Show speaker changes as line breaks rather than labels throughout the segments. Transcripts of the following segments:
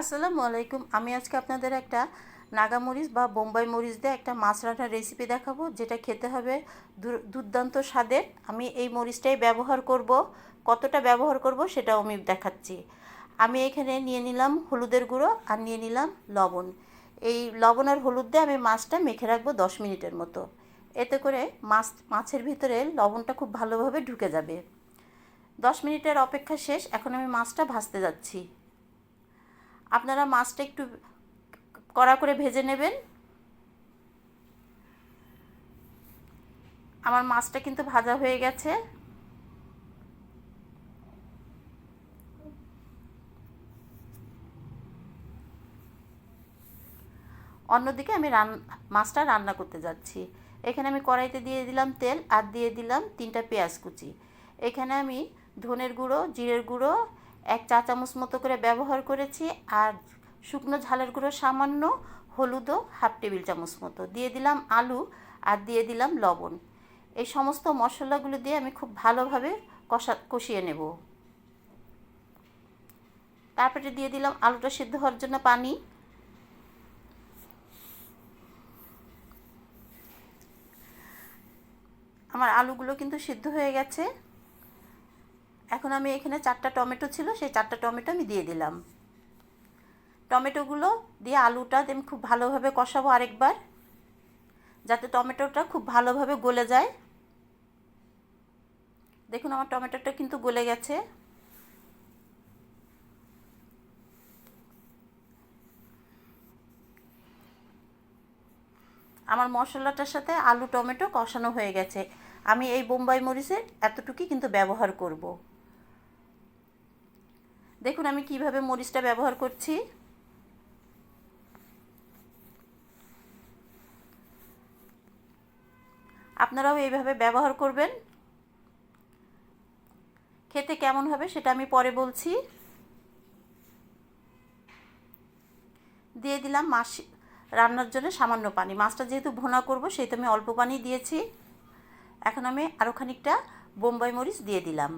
আসসালামু আলাইকুম। আমি আজকে আপনাদের একটা নাগা মরিচ বা বোম্বাই মরিচ দিয়ে একটা মাছ রান্নার রেসিপি দেখাবো, যেটা খেতে হবে দুর্দান্ত স্বাদের। আমি এই মরিচটাই ব্যবহার করব। কতটা ব্যবহার করব সেটাও আমি দেখাচ্ছি। আমি এখানে নিয়ে নিলাম হলুদের গুঁড়ো আর নিয়ে নিলাম লবণ। এই লবণ আর হলুদ দিয়ে আমি মাছটা মেখে রাখব দশ মিনিটের মতো। এতে করে মাছ, মাছের ভিতরে লবণটা খুব ভালোভাবে ঢুকে যাবে। দশ মিনিটের অপেক্ষা শেষ, এখন আমি মাছটা ভাজতে যাচ্ছি। আপনারা মাছটা একটু কড়া করে ভেজে নেবেন। আমার মাছটা কিন্তু ভাজা হয়ে গেছে। অন্যদিকে আমি রান, মাছটা রান্না করতে যাচ্ছি। এখানে আমি কড়াইতে দিয়ে দিলাম তেল আর দিয়ে দিলাম তিনটা পেঁয়াজ কুচি। এখানে আমি ধনের গুঁড়ো, জিরের গুঁড়ো এক চা চামচ মতো করে ব্যবহার করেছি আর শুকনো ঝালের গুঁড়ো সামান্য, হলুদও হাফ টেবিল চামচ মতো। দিয়ে দিলাম আলু আর দিয়ে দিলাম লবণ। এই সমস্ত মশলাগুলো দিয়ে আমি খুব ভালোভাবে কষা, কষিয়ে নেব। তারপরে দিয়ে দিলাম আলুটা সিদ্ধ হওয়ার জন্য পানি। আমার আলুগুলো কিন্তু সিদ্ধ হয়ে গেছে। এখন আমি এখানে চারটা টমেটো ছিল, সেই চারটা টমেটো আমি দিয়ে দিলাম। টমেটোগুলো দিয়ে আলুটা আমি খুব ভালোভাবে কষাবো আরেকবার, যাতে টমেটোটা খুব ভালোভাবে গলে যায়। দেখুন আমার টমেটোটা কিন্তু গলে গেছে। আমার মশলাটার সাথে আলু টমেটো কষানো হয়ে গেছে। আমি এই বোম্বাই মরিচের এতটুকুই কিন্তু ব্যবহার করব। দেখুন, আমি কীভাবে মরিচটা ব্যবহার করছি। আপনারাও এইভাবে ব্যবহার করবেন। খেতে কেমন হবে সেটা আমি পরে বলছি। দিয়ে দিলাম মাছ রান্নার জন্য সামান্য পানি। মাছটা যেহেতু ভোনা করব, সেহেতু আমি অল্প পানি দিয়েছি। এখন আমি আরও খানিকটা বোম্বাই মরিচ দিয়ে দিলাম।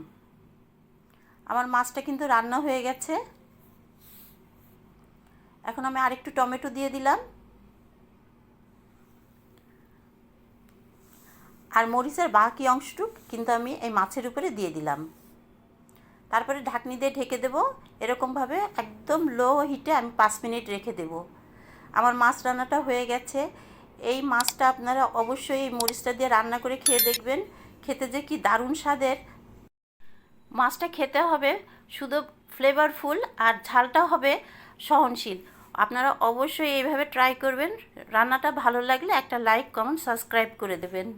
আমার মাছটা কিন্তু রান্না হয়ে গেছে। এখন আমি আরেকটু টমেটো দিয়ে দিলাম। আর মরিচের বাকি অংশটুক কিন্তু আমি এই মাছের উপরে দিয়ে দিলাম। তারপরে ঢাকনি দিয়ে ঢেকে দেবো। এরকমভাবে একদম লো হিটে আমি পাঁচ মিনিট রেখে দেব। আমার মাছ রান্নাটা হয়ে গেছে। এই মাছটা আপনারা অবশ্যই এই মরিচটা দিয়ে রান্না করে খেয়ে দেখবেন। খেতে যে কি দারুণ স্বাদের। মাছটা খেতে হবে শুধু ফ্লেভারফুল আর ঝালটাও হবে সহনশীল। আপনারা অবশ্যই এইভাবে ট্রাই করবেন। রান্নাটা ভালো লাগলে একটা লাইক কমেন্ট সাবস্ক্রাইব করে দেবেন।